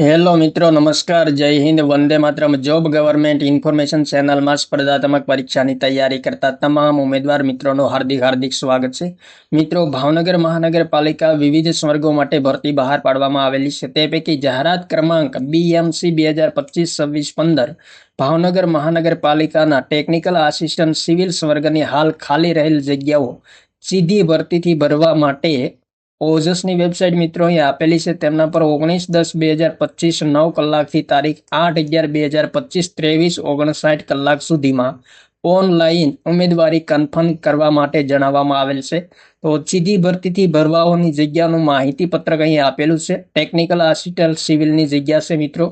Hello મિત્રો, નમસ્કાર, Jai Hind, Vande Mataram. Job government information ચેનલમાં સ્પર્ધાત્મક પરીક્ષાની તૈયારી કરતા તમામ ઉમેદવાર મિત્રોનું હાર્દિક હાર્દિક સ્વાગત છે. મિત્રો, ભાવનગર મહાનગરપાલિકા વિવિધ સ્વર્ગો માટે ભરતી બહાર પાડવામાં આવેલી છે. તે પૈકી જાહેરાત ક્રમાંક બીએમસી બે હજાર પચીસ, છવ્વીસ, પંદર, ભાવનગર મહાનગરપાલિકાના ટેકનિકલ આસિસ્ટન્ટ સિવિલ સ્વર્ગની હાલ ખાલી રહેલ જગ્યાઓ સીધી ભરતીથી ભરવા માટે ઓજસની વેબસાઇટ મિત્રો અહીં આપેલી છે. તેમના પર ઓગણીસ દસ બે હજાર પચીસ નવ કલાકથી તારીખ આઠ અગિયાર બે હજાર પચીસ ત્રેવીસ ઓગણસાઠ કલાક સુધીમાં ઓનલાઈન ઉમેદવારી કન્ફર્મ કરવા માટે જણાવવામાં આવેલ છે. તો સીધી ભરતીથી ભરવાઓની જગ્યાનું માહિતી પત્રક અહીં આપેલું છે. ટેકનિકલ આસિસ્ટન્ટ સિવિલની જગ્યા છે મિત્રો.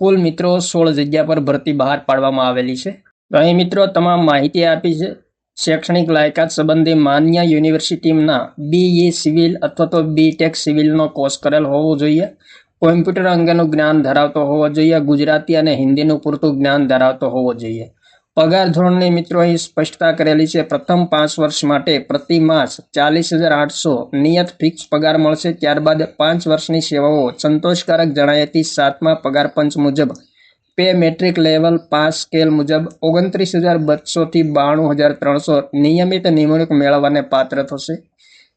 કુલ મિત્રો સોળ જગ્યા પર ભરતી બહાર પાડવામાં આવેલી છે. તો અહીં મિત્રો તમામ માહિતી આપી છે. શૈક્ષણિક લાયકાત સંબંધી માન્ય યુનિવર્સિટીના બીઈ સિવિલ અથવા તો બીટેક સિવિલનો કોર્સ કરેલ હોવો જોઈએ. કોમ્પ્યુટર અંગેનું જ્ઞાન ધરાવતો હોવો જોઈએ. ગુજરાતી અને હિન્દીનું પૂરતું જ્ઞાન ધરાવતો હોવો જોઈએ. પગાર ધોરણની મિત્રો અહીં સ્પષ્ટતા કરેલી છે. પ્રથમ પાંચ વર્ષ માટે પ્રતિ માસ ચાલીસ હજાર આઠસો નિયત ફિક્સ પગાર મળશે. ત્યારબાદ પાંચ વર્ષની સેવાઓ સંતોષકારક જણાયેતી સાતમા પગાર પંચ મુજબ pay matrix level pass scale મુજબ ઓગણત્રીસ હજાર બસોથી બાણું હજાર ત્રણસો નિયમિત નિમણૂક મેળવવાને પાત્ર થશે.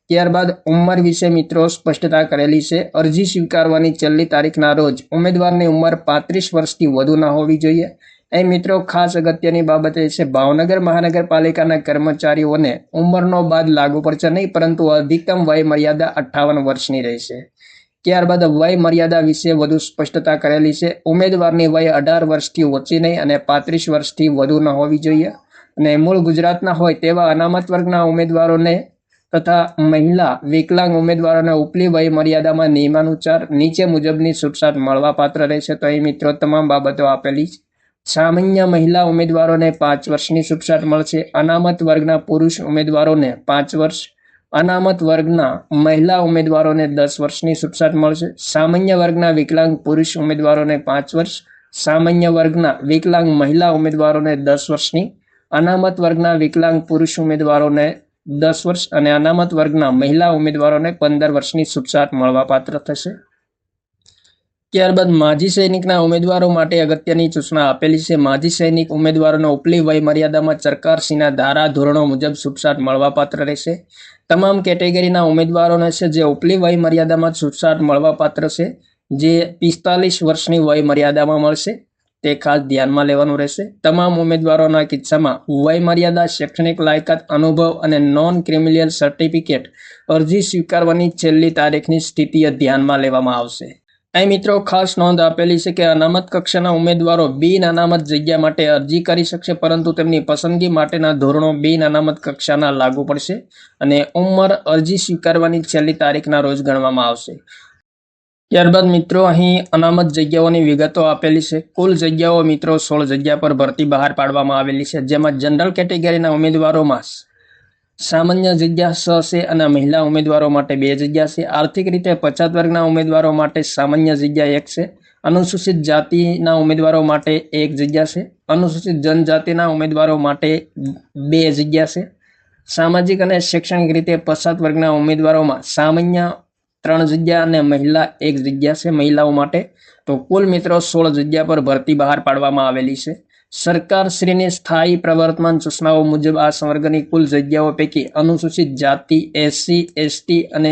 ત્યારબાદ ઉંમર વિશે મિત્રો સ્પષ્ટતા કરેલી છે. અરજી સ્વીકારવાની છેલ્લી તારીખના રોજ ઉમેદવારની ઉંમર પાંત્રીસ વર્ષથી વધુ ન હોવી જોઈએ. એ મિત્રો ખાસ અગત્યની બાબત એ છે, ભાવનગર મહાનગરપાલિકાના કર્મચારીઓને ઉંમરનો બાદ લાગુ પડશે નહીં, પરંતુ અધિકતમ વય મર્યાદા અઠ્ઠાવન વર્ષની રહેશે. ત્યારબાદ વય મર્યાદા વિશે વધુ સ્પષ્ટતા કરેલી છે. ઉમેદવારની વય અઢાર વર્ષથી ઓછી નહીં અને પાંત્રીસ વર્ષથી વધુ ન હોવી જોઈએ. અને મૂળ ગુજરાતના હોય તેવા અનામત વર્ગના ઉમેદવારોને તથા મહિલા વિકલાંગ ઉમેદવારોને ઉપલી વય મર્યાદામાં નિયમાનુસાર નીચે મુજબની છૂટછાટ મળવાપાત્ર રહેશે. તો અહીં મિત્રો તમામ બાબતો આપેલી છે. સામાન્ય મહિલા ઉમેદવારોને પાંચ વર્ષની છૂટછાટ મળશે. અનામત વર્ગના પુરુષ ઉમેદવારોને પાંચ વર્ષ અનામત વર્ગના મહિલા ઉમેદવારોને દસ વર્ષની છૂટછાટ મળશે. સામાન્ય વર્ગના વિકલાંગ પુરુષ ઉમેદવારોને પાંચ વર્ષ. સામાન્ય વર્ગના વિકલાંગ મહિલા ઉમેદવારોને દસ વર્ષની. અનામત વર્ગના વિકલાંગ પુરુષ ઉમેદવારોને દસ વર્ષ અને અનામત વર્ગના મહિલા ઉમેદવારોને પંદર વર્ષની છૂટછાટ મળવાપાત્ર થશે. ત્યારબાદ માજી સૈનિકના ઉમેદવારો માટે અગત્યની સૂચના આપેલી છે. માજી સૈનિક ઉમેદવારોને ઉપલી વય મર્યાદામાં સરકારશ્રીના ધારા ધોરણો મુજબ છૂટછાટ મળવાપાત્ર રહેશે. તમામ કેટેગરીના ઉમેદવારોને છે જે ઉપલી વય મર્યાદામાં છૂટછાટ મળવાપાત્ર છે, જે પિસ્તાલીસ વર્ષની વય મર્યાદામાં મળશે, તે ખાસ ધ્યાનમાં લેવાનું રહેશે. તમામ ઉમેદવારોના કિસ્સામાં વય મર્યાદા, શૈક્ષણિક લાયકાત, અનુભવ અને નોન ક્રિમિનલ સર્ટિફિકેટ અરજી સ્વીકારવાની છેલ્લી તારીખની સ્થિતિ ધ્યાનમાં લેવામાં આવશે. અહીં મિત્રો ખાસ નોંધ આપેલી છે કે અનામત કક્ષાના ઉમેદવારો બિન અનામત જગ્યા માટે અરજી કરી શકશે, પરંતુ તેમની પસંદગી માટેના ધોરણો બિન અનામત કક્ષાના લાગુ પડશે અને ઉંમર અરજી સ્વીકારવાની છેલ્લી તારીખના રોજ ગણવામાં આવશે. ત્યારબાદ મિત્રો અહીં અનામત જગ્યાઓની વિગતો આપેલી છે. કુલ જગ્યાઓ મિત્રો સોળ જગ્યા પર ભરતી બહાર પાડવામાં આવેલી છે, જેમાં જનરલ કેટેગરીના ઉમેદવારોમાં સામાન્ય જગ્યા સ છે અને મહિલા ઉમેદવારો માટે બે જગ્યા છે. આર્થિક રીતે પછાત વર્ગના ઉમેદવારો માટે સામાન્ય જગ્યા એક છે. અનુસૂચિત જાતિના ઉમેદવારો માટે એક જગ્યા છે. અનુસૂચિત જનજાતિના ઉમેદવારો માટે બે જગ્યા છે. સામાજિક અને શૈક્ષણિક રીતે પછાત વર્ગના ઉમેદવારોમાં સામાન્ય ત્રણ જગ્યા અને મહિલા એક જગ્યા છે. મહિલાઓ માટે તો કુલ મિત્રો સોળ જગ્યા પર ભરતી બહાર પાડવામાં આવેલી છે. સરકાર શ્રીની સ્થાયી પ્રવર્તમાન સૂચનાઓ મુજબ આ સંવર્ગની કુલ જગ્યાઓ પૈકી અનુસૂચિત જાતિ, એસસી, એસટી અને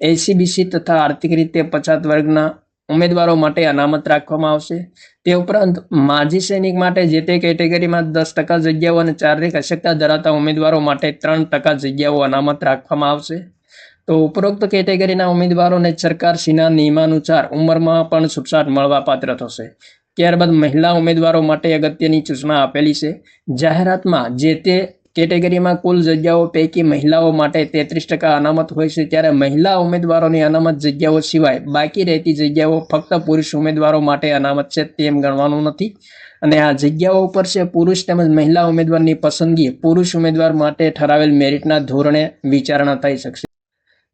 એસીબીસી તથા આર્થિક રીતે પછાત વર્ગના ઉમેદવારો માટે અનામત રાખવામાં આવશે. તે ઉપરાંત માજી સૈનિક માટે જે તે કેટેગરીમાં દસ ટકા જગ્યાઓ અને શારીરિક અશક્યતા ધરાવતા ઉમેદવારો માટે ત્રણ ટકા જગ્યાઓ અનામત રાખવામાં આવશે. તો ઉપરોક્ત કેટેગરીના ઉમેદવારોને સરકારશ્રીના નિયમાનુસાર ઉંમરમાં પણ છૂટછાટ મળવાપાત્ર થશે. ત્યારબાદ મહિલા ઉમેદવારો માટે અગત્યની સૂચના આપેલી છે. જાહેરાતમાં જે તે કેટેગરીમાં કુલ જગ્યાઓ પૈકી મહિલાઓ માટે તેત્રીસ ટકા અનામત હોય છે, ત્યારે મહિલા ઉમેદવારોની અનામત જગ્યાઓ સિવાય બાકી રહેતી જગ્યાઓ ફક્ત પુરુષ ઉમેદવારો માટે અનામત છે તેમ ગણવાનું નથી. અને આ જગ્યાઓ ઉપર છે પુરુષ તેમજ મહિલા ઉમેદવારની પસંદગી પુરુષ ઉમેદવાર માટે ઠરાવેલ મેરિટના ધોરણે વિચારણા થઈ શકશે.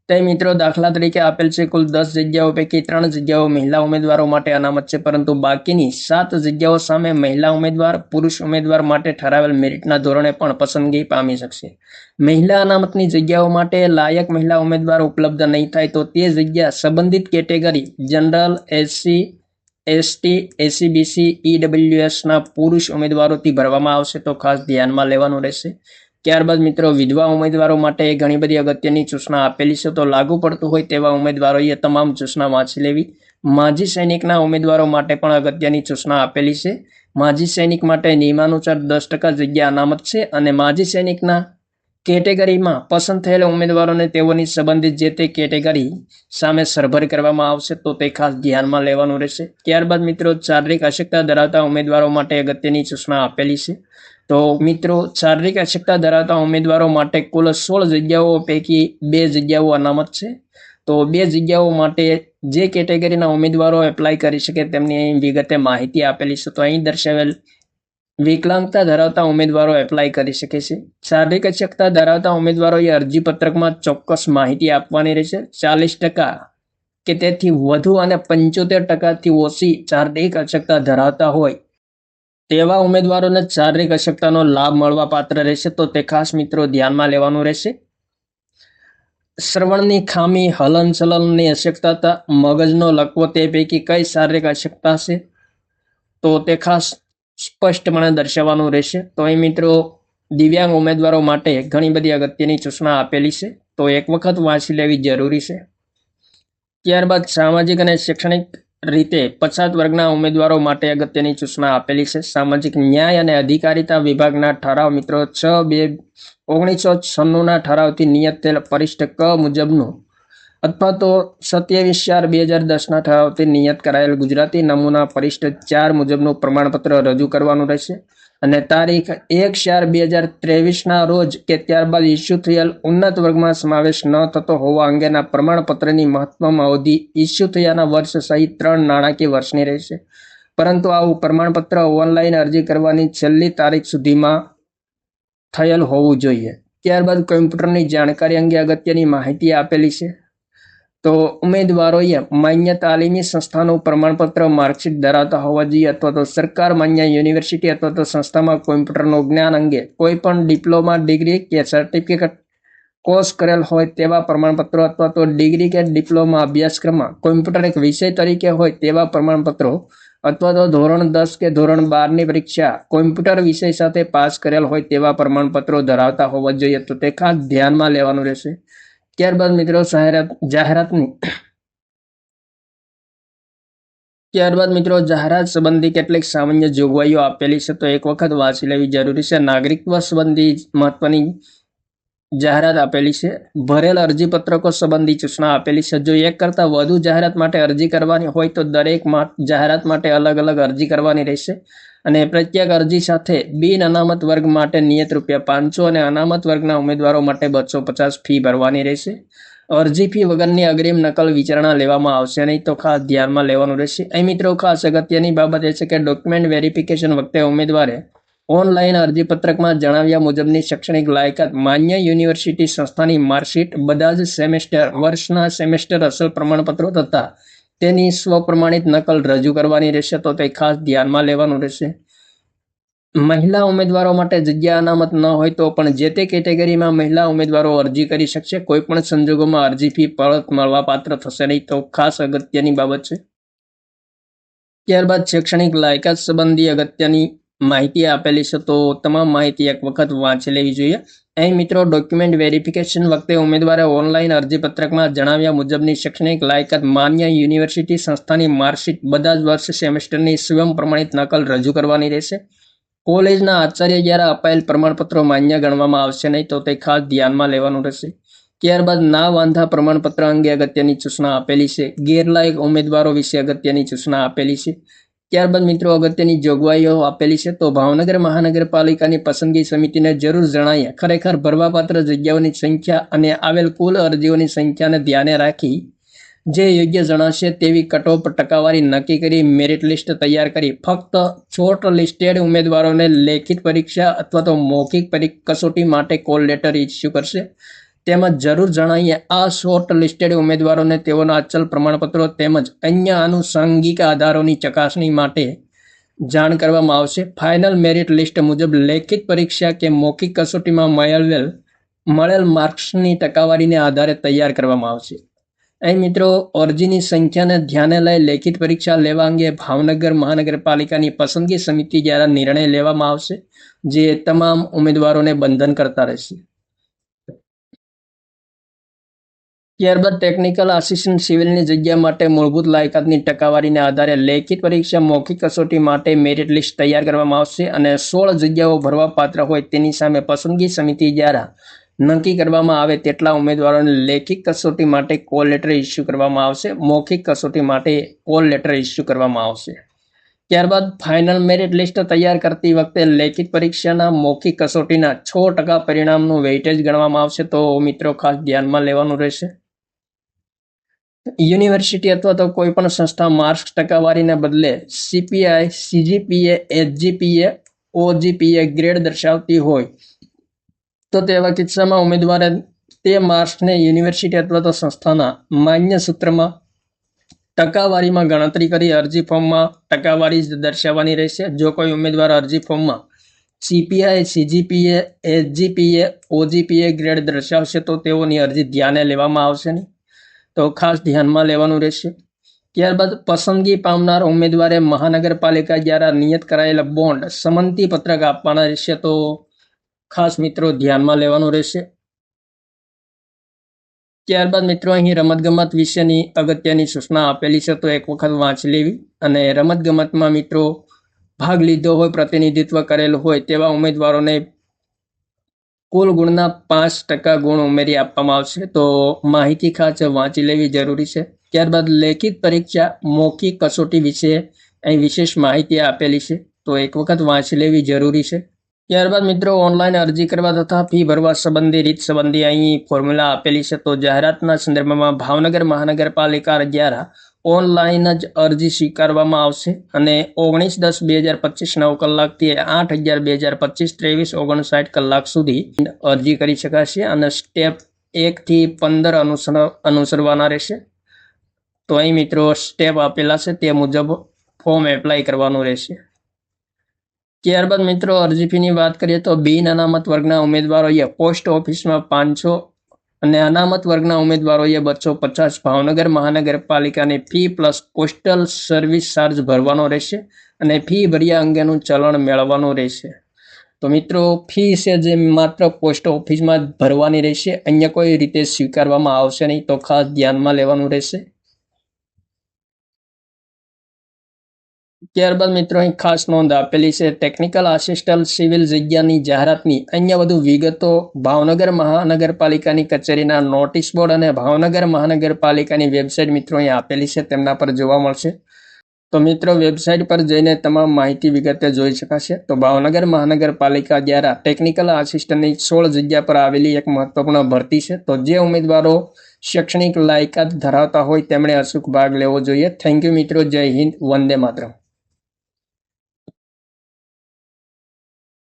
તે મિત્રો દાખલા તરીકે આપેલ છે, કુલ દસ જગ્યાઓ પૈકી ત્રણ જગ્યાઓ મહિલા ઉમેદવારો માટે અનામત છે, પરંતુ બાકીની સાત જગ્યાઓ સામે મહિલા ઉમેદવાર, પુરુષ ઉમેદવાર માટે ઠરાવેલ મેરિટના ધોરણે પણ પસંદગી પામી શકશે. મહિલા અનામતની જગ્યાઓ માટે લાયક મહિલા ઉમેદવાર ઉપલબ્ધ નહીં થાય તો તે જગ્યા સંબંધિત category general, SC, ST SEBC ઈડબ્લ્યુએસના પુરુષ ઉમેદવારોથી ભરવામાં આવશે તો ખાસ ધ્યાનમાં લેવાનું રહેશે. ત્યારબાદ મિત્રો, વિધવા ઉમેદવારો માટે ઘણી બધી અગત્યની સૂચના આપેલી છે. તો લાગુ પડતું હોય તેવા ઉમેદવારોએ તમામ સૂચના વાંચી લેવી. માજી સૈનિકના ઉમેદવારો માટે પણ અગત્યની સૂચના આપેલી છે. માજી સૈનિક માટે નિયમાનુસાર દસ ટકા જગ્યા અનામત છે અને માજી સૈનિકના કેટેગરીમાં પસંદ થયેલા ઉમેદવારોને તેઓની સંબંધિત જે તે કેટેગરી સામે સરભર કરવામાં આવશે, તો તે ખાસ ધ્યાનમાં લેવાનું રહેશે. ત્યારબાદ મિત્રો, શારીરિક અશક્તા ધરાવતા ઉમેદવારો માટે અગત્યની સૂચના આપેલી છે. તો મિત્રો, શારીરિક અશક્તા ધરાવતા ઉમેદવારો માટે કુલ સોળ જગ્યાઓ પૈકી બે જગ્યાઓ અનામત છે. તો બે જગ્યાઓ માટે જે કેટેગરીના ઉમેદવારો એપ્લાય કરી શકે તેમની અહીં વિગતે માહિતી આપેલી છે. તો અહીં દર્શાવેલ વિકલાંગતા ધરાવતા ઉમેદવારો એપ્લાય કરી શકે છે. શારીરિક અશક્તા ધરાવતા ઉમેદવારોએ અરજીપત્રકમાં ચોક્કસ માહિતી આપવાની રહેશે. ચાલીસ ટકા કે તેથી વધુ અને પંચોતેર ટકાથી ઓછી શારીરિક અશક્તા ધરાવતા હોય તેવા ઉમેદવારોને શારીરિક અશક્તાનો લાભ મળવા પાત્ર રહેશે, તો તે ખાસ મિત્રો ધ્યાનમાં લેવાનું રહેશે. શ્રવણની ખામી, હલનચલનની અશક્તતા, મગજનો લકવો તે પૈકી કઈ શારીરિક અશક્તા છે તો તે ખાસ સ્પષ્ટપણે દર્શાવવાનું રહેશે. તો એ મિત્રો, દિવ્યાંગ ઉમેદવારો માટે ઘણી બધી અગત્યની સૂચના આપેલી છે. તો એક વખત વાંચી લેવી જરૂરી છે. ત્યારબાદ સામાજિક અને શૈક્ષણિક રીતે પછાત વર્ગના ઉમેદવારો માટે અગત્યની સૂચના આપેલી છે. સામાજિક ન્યાય અને અધિકારિતા વિભાગના ઠરાવ મિત્રો, છ બે ઓગણીસો છન્નુંના ઠરાવથી નિયત થયેલ પરિષ્ઠ ક મુજબનું અથવા તો સત્યાવીસ ચાર બે હજાર દસના ઠરાવથી નિયત કરાયેલ ગુજરાતી નમૂના પરિષ્ઠ ચાર મુજબનું પ્રમાણપત્ર રજૂ કરવાનું રહેશે. અને તારીખ એક ચાર બે હજાર ત્રેવીસના રોજ કે ત્યારબાદ ઇસ્યુ થયેલ ઉન્નત વર્ગમાં સમાવેશ ન થતો હોવા અંગેના પ્રમાણપત્રની મહત્તમ અવધિ ઇસ્યુ થયાના વર્ષ સહિત ત્રણ નાણાકીય વર્ષની રહેશે. પરંતુ આવું પ્રમાણપત્ર ઓનલાઈન અરજી કરવાની છેલ્લી તારીખ સુધીમાં થયેલ હોવું જોઈએ. ત્યારબાદ કોમ્પ્યુટરની જાણકારી અંગે અગત્યની માહિતી આપેલી છે. તો ઉમેદવારોએ માન્ય તાલીમી સંસ્થાનું પ્રમાણપત્ર, માર્કશીટ ધરાવતા હોવા જોઈએ અથવા તો સરકાર માન્ય યુનિવર્સિટી અથવા તો સંસ્થામાં કોમ્પ્યુટરનું જ્ઞાન અંગે કોઈ પણ ડિપ્લોમા, ડિગ્રી કે સર્ટિફિકેટ કોર્સ કરેલ હોય તેવા પ્રમાણપત્રો અથવા તો ડિગ્રી કે ડિપ્લોમા અભ્યાસક્રમમાં કોમ્પ્યુટર એક વિષય તરીકે હોય તેવા પ્રમાણપત્રો અથવા તો ધોરણ દસ કે ધોરણ બારની પરીક્ષા કોમ્પ્યુટર વિષય સાથે પાસ કરેલ હોય તેવા પ્રમાણપત્રો ધરાવતા હોવા જોઈએ તો તે ખાસ ધ્યાનમાં લેવાનું રહેશે. ત્યારબાદ મિત્રો જાહેરાત, જાહેરાતની, ત્યારબાદ મિત્રો જાહેરાત સંબંધી કેટલીક સામાન્ય જોગવાઈઓ આપેલી છે, તો એક વખત વાંચી લેવી જરૂરી છે. નાગરિકત્વ સંબંધી મહત્વની જાહેરાત આપેલી છે. ભરેલ અરજી પત્રકો સંબંધી સૂચના આપેલી છે. જો એક કરતાં વધુ જાહેરાત માટે અરજી કરવાની હોય, તો દરેક જાહેરાત માટે અલગ અલગ અરજી કરવાની રહેશે. અને પ્રત્યેક અરજી સાથે બિન અનામત વર્ગ માટે નિયત રૂપિયા પાંચસો અને અનામત વર્ગના ઉમેદવારો માટે બસો પચાસ ફી ભરવાની રહેશે. અરજી ફી વગરની અગ્રિમ નકલ વિચારણા લેવામાં આવશે નહીં તો ખાસ ધ્યાનમાં લેવાનું રહેશે. અહીં મિત્રો ખાસ અગત્યની બાબત એ છે કે ડોક્યુમેન્ટ વેરિફિકેશન વખતે ઉમેદવારે ઓનલાઈન અરજીપત્રકમાં જણાવ્યા મુજબની શૈક્ષણિક લાયકાત માન્ય યુનિવર્સિટી સંસ્થાની માર્કશીટ, બધા જ સેમેસ્ટર, વર્ષના સેમેસ્ટર અસલ પ્રમાણપત્રો તથા તેની સ્વપ્રમાણિત નકલ રજૂ કરવાની રહેશે તો તે ખાસ ધ્યાનમાં લેવાનું રહેશે. મહિલા ઉમેદવારો માટે જગ્યા અનામત ન હોય તો પણ જે તે કેટેગરીમાં મહિલા ઉમેદવારો અરજી કરી શકશે, કોઈ પણ સંજોગોમાં અરજી ફી પરત મળવાપાત્ર થશે નહીં. તો ખાસ અગત્યની બાબત છે. ત્યારબાદ શૈક્ષણિક લાયકાત સંબંધી અગત્યની માહિતી આપેલી છે તો તમામ માહિતી એક વખત વાંચી લેવી જોઈએ. અહીં મિત્રો ડોક્યુમેન્ટ વેરિફિકેશન વખતે ઉમેદવારે ઓનલાઈન અરજીપત્રકમાં જણાવ્યા મુજબની શૈક્ષણિક લાયકાત માન્ય યુનિવર્સિટી સંસ્થાની માર્કશીટ બધા જ વર્ષ સેમેસ્ટરની સ્વયં પ્રમાણિત નકલ રજૂ કરવાની રહેશે. કોલેજના આચાર્ય દ્વારા અપાયેલ પ્રમાણપત્રો માન્ય ગણવામાં આવશે નહીં તો તે ખાસ ધ્યાનમાં લેવાનું રહેશે. ત્યારબાદ ના વાંધા પ્રમાણપત્ર અંગે અગત્યની સૂચના આપેલી છે. ગેરલાયક ઉમેદવારો વિશે અગત્યની સૂચના આપેલી છે. ત્યારબાદ મિત્રો અગત્યની જોગવાઈઓ આપેલી છે, તો ભાવનગર મહાનગરપાલિકાની પસંદગી સમિતિને જરૂર જણાય ખરેખર ભરવાપાત્ર જગ્યાઓની સંખ્યા અને આવેલ કુલ અરજીઓની સંખ્યાને ધ્યાને રાખી જે યોગ્ય જણાશે તેવી કટઓફ ટકાવારી નક્કી કરી મેરિટ લિસ્ટ તૈયાર કરી. ફક્ત શોર્ટ લિસ્ટેડ ઉમેદવારોને લેખિત પરીક્ષા અથવા તો મૌખિક કસોટી માટે કોલ લેટર ઇસ્યુ કરશે. તેમજ જરૂર જણાવીએ આ શોર્ટ લિસ્ટેડ ઉમેદવારોને તેઓના અચલ પ્રમાણપત્રો તેમજ અન્ય આનુષંગિક આધારોની ચકાસણી માટે જાણ કરવામાં આવશે. ફાઇનલ મેરિટ લિસ્ટ મુજબ લેખિત પરીક્ષા કે મૌખિક કસોટીમાં મળેલ મળેલ માર્ક્સની ટકાવારીને આધારે તૈયાર કરવામાં આવશે. અહીં મિત્રો, અરજીની સંખ્યાને ધ્યાને લઈ લેખિત પરીક્ષા લેવા અંગે ભાવનગર મહાનગરપાલિકાની પસંદગી સમિતિ દ્વારા નિર્ણય લેવામાં આવશે, જે તમામ ઉમેદવારોને બંધન કરતા રહેશે. ત્યારબાદ ટેકનિકલ આસિસ્ટન્ટ સિવિલની જગ્યા માટે મૂળભૂત લાયકાતની ટકાવારીને આધારે લેખિત પરીક્ષા, મૌખિક કસોટી માટે મેરિટ લિસ્ટ તૈયાર કરવામાં આવશે અને સોળ જગ્યાઓ ભરવા પાત્ર હોય તેની સામે પસંદગી સમિતિ દ્વારા નક્કી કરવામાં આવે તેટલા ઉમેદવારોને લેખિત કસોટી માટે કોલ લેટર ઇસ્યુ કરવામાં આવશે. મૌખિક કસોટી માટે કોલ લેટર ઇસ્યુ કરવામાં આવશે. ત્યારબાદ ફાઇનલ મેરિટ લિસ્ટ તૈયાર કરતી વખતે લેખિત પરીક્ષાના મૌખિક કસોટીના છ ટકા પરિણામનું વેઇટેજ ગણવામાં આવશે. તો મિત્રો ખાસ ધ્યાનમાં લેવાનું રહેશે. યુનિવર્સિટી અથવા તો કોઈ પણ સંસ્થા માર્ક્સ ટકાવારીને બદલે CPI CGPA HGPA OGPA grade દર્શાવતી હોય. તો તેવા કિસ્સામાં ઉમેદવારે તે માર્ક્સને યુનિવર્સિટી અથવા તો સંસ્થાના માન્ય સૂત્રમાં ટકાવારીમાં ગણતરી કરી અરજી ફોર્મમાં ટકાવારી જ દર્શાવવાની રહેશે. જો કોઈ ઉમેદવાર અરજી ફોર્મમાં CPI CGPA HGPA OGPA grade દર્શાવશે તો તેઓની અરજી ધ્યાને લેવામાં આવશે નહીં. તો ખાસ ધ્યાનમાં લેવાનું રહેશે. ત્યારબાદ પસંદગી પામનાર ઉમેદવારે મહાનગરપાલિકા દ્વારા નિયત કરાયેલા બોન્ડ સંમતિ પત્રક આપવાના રહેશે તો ખાસ મિત્રો ધ્યાનમાં લેવાનું રહેશે. ત્યારબાદ મિત્રો અહીં રમતગમત વિશેની અગત્યની સૂચના આપેલી છે તો એક વખત વાંચી લેવી અને રમતગમતમાં મિત્રો ભાગ લીધો હોય, પ્રતિનિધિત્વ કરેલું હોય તેવા ઉમેદવારોને કુલ ગુણના પાંચ ટકા ગુણ ઉમેરી આપવામાં આવશે. તો માહિતી ખાસ વાંચી લેવી જરૂરી છે. ત્યારબાદ લેખિત પરીક્ષા મૌખિક કસોટી વિશે અહીં વિશેષ માહિતી આપેલી છે. તો એક વખત વાંચી લેવી જરૂરી છે. ત્યારબાદ મિત્રો ઓનલાઈન અરજી કરવા તથા ફી ભરવા સંબંધી રીત સંબંધી અહીં ફોર્મ્યુલા આપેલી છે. તો જાહેરાતના સંદર્ભમાં ભાવનગર મહાનગરપાલિકા દ્વારા ઓનલાઈન જ અરજી સ્વીકારવામાં આવશે અને ઓગણીસ દસ બે હજાર પચીસ નવ કલાકથી આઠ અગિયાર બે હજાર પચીસ ત્રેવીસ ઓગણસાઠ કલાક સુધી અરજી કરી શકાશે અને સ્ટેપ એકથી પંદર અનુસર, અનુસરવાના રહેશે. તો અહીં મિત્રો સ્ટેપ આપેલા છે તે મુજબ ફોર્મ એપ્લાય કરવાનું રહેશે. ત્યારબાદ મિત્રો, અરજી ફીની વાત કરીએ તો બિન અનામત વર્ગના ઉમેદવારોએ પોસ્ટ ઓફિસમાં પાંચસો અને અનામત વર્ગના ઉમેદવારોએ બસો પચાસ ભાવનગર મહાનગરપાલિકાની fee plus postal service charge ભરવાનો રહેશે અને ફી ભર્યા અંગેનું ચલણ મેળવવાનું રહેશે. તો મિત્રો, ફી છે જે માત્ર પોસ્ટ ઓફિસમાં જ ભરવાની રહેશે, અન્ય કોઈ રીતે સ્વીકારવામાં આવશે નહીં, તો ખાસ ધ્યાનમાં લેવાનું રહેશે. ત્યારબાદ મિત્રો અહીં ખાસ નોંધ આપેલી છે. ટેકનિકલ આસિસ્ટન્ટ સિવિલ જગ્યાની જાહેરાતની અન્ય વધુ વિગતો ભાવનગર મહાનગરપાલિકાની કચેરીના નોટિસ બોર્ડ અને ભાવનગર મહાનગરપાલિકાની વેબસાઇટ મિત્રો અહીં આપેલી છે. તેમના પર જોવા મળશે. તો મિત્રો વેબસાઇટ પર જઈને તમામ માહિતી વિગતે જોઈ શકાશે. તો ભાવનગર મહાનગરપાલિકા દ્વારા ટેકનિકલ આસિસ્ટન્ટની સોળ જગ્યા પર આવેલી એક મહત્વપૂર્ણ ભરતી છે. તો જે ઉમેદવારો શૈક્ષણિક લાયકાત ધરાવતા હોય તેમણે અચૂક ભાગ લેવો જોઈએ. થેન્ક યુ મિત્રો. જય હિન્દ. વંદે માતરમ.